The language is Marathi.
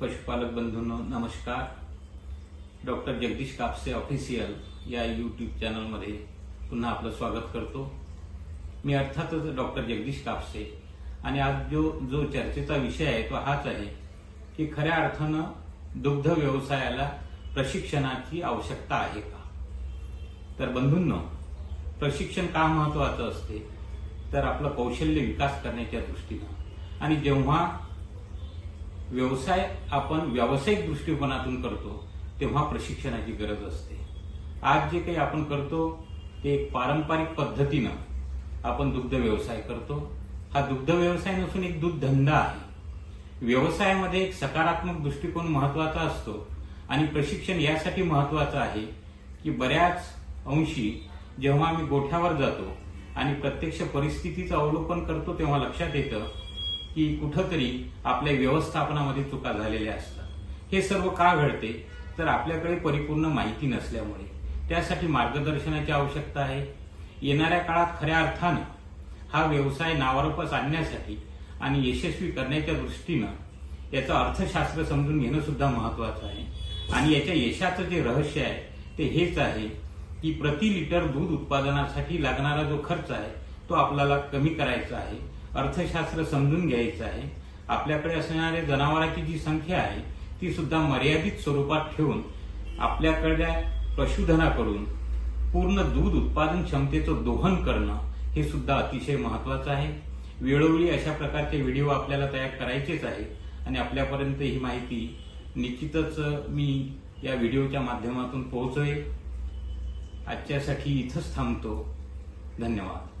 पशुपालक बंधूंनो नमस्कार. डॉक्टर जगदीश कापसे ऑफिशियल या यूट्यूब चॅनलमध्ये पुन्हा आपलं स्वागत करतो. मी अर्थातच डॉक्टर जगदीश कापसे. आणि आज जो जो चर्चेचा विषय आहे तो हाच आहे की खऱ्या अर्थानं दुग्ध व्यवसायाला प्रशिक्षणाची आवश्यकता आहे का? तर बंधूंनो प्रशिक्षण का महत्वाचं असते? तर आपलं कौशल्य विकास करण्याच्या दृष्टीनं. आणि जेव्हा व्यवसाय आपण व्यावसायिक दृष्टिकोनातून करतो तेव्हा प्रशिक्षणाची गरज असते. आज जे काही आपण करतो ते पारंपरिक पद्धतीनं आपण दुग्ध व्यवसाय करतो. हा दुग्ध व्यवसाय नसून एक दूध धंदा आहे. व्यवसायामध्ये एक सकारात्मक दृष्टिकोन महत्त्वाचा असतो आणि प्रशिक्षण यासाठी महत्वाचं आहे की बऱ्याच अंशी जेव्हा आम्ही गोठ्यावर जातो आणि प्रत्यक्ष परिस्थितीचं अवलोकन करतो तेव्हा लक्षात येतं की कुठंतरी आपल्या व्यवस्थापनामध्ये चुका झालेल्या असतात. हे सर्व का घडते? तर आपल्याकडे परिपूर्ण माहिती नसल्यामुळे. त्यासाठी मार्गदर्शनाची आवश्यकता आहे. येणाऱ्या काळात खऱ्या अर्थानं हा व्यवसाय नावारूपास आणण्यासाठी आणि यशस्वी करण्याच्या दृष्टीनं याचं अर्थशास्त्र समजून घेणं सुद्धा महत्वाचं आहे. आणि याच्या यशाचं जे रहस्य आहे ते हेच आहे की प्रति लिटर दूध उत्पादनासाठी लागणारा जो खर्च आहे तो आपल्याला कमी करायचा आहे. अर्थशास्त्र समजून घ्यायचं आहे. आपल्याकडे असणाऱ्या जनावरांची जी संख्या आहे ती सुद्धा मर्यादित स्वरूपात ठेवून आपल्याकडल्या पशुधनाकडून पूर्ण दूध उत्पादन क्षमतेचं दोहन करणं हे सुद्धा अतिशय महत्वाचं आहे. वेळोवेळी अशा प्रकारचे व्हिडिओ आपल्याला तयार करायचेच आहे आणि आपल्यापर्यंत ही माहिती निश्चितच मी या व्हिडिओच्या माध्यमातून पोहोचवेल. आजच्यासाठी इथंच थांबतो. धन्यवाद.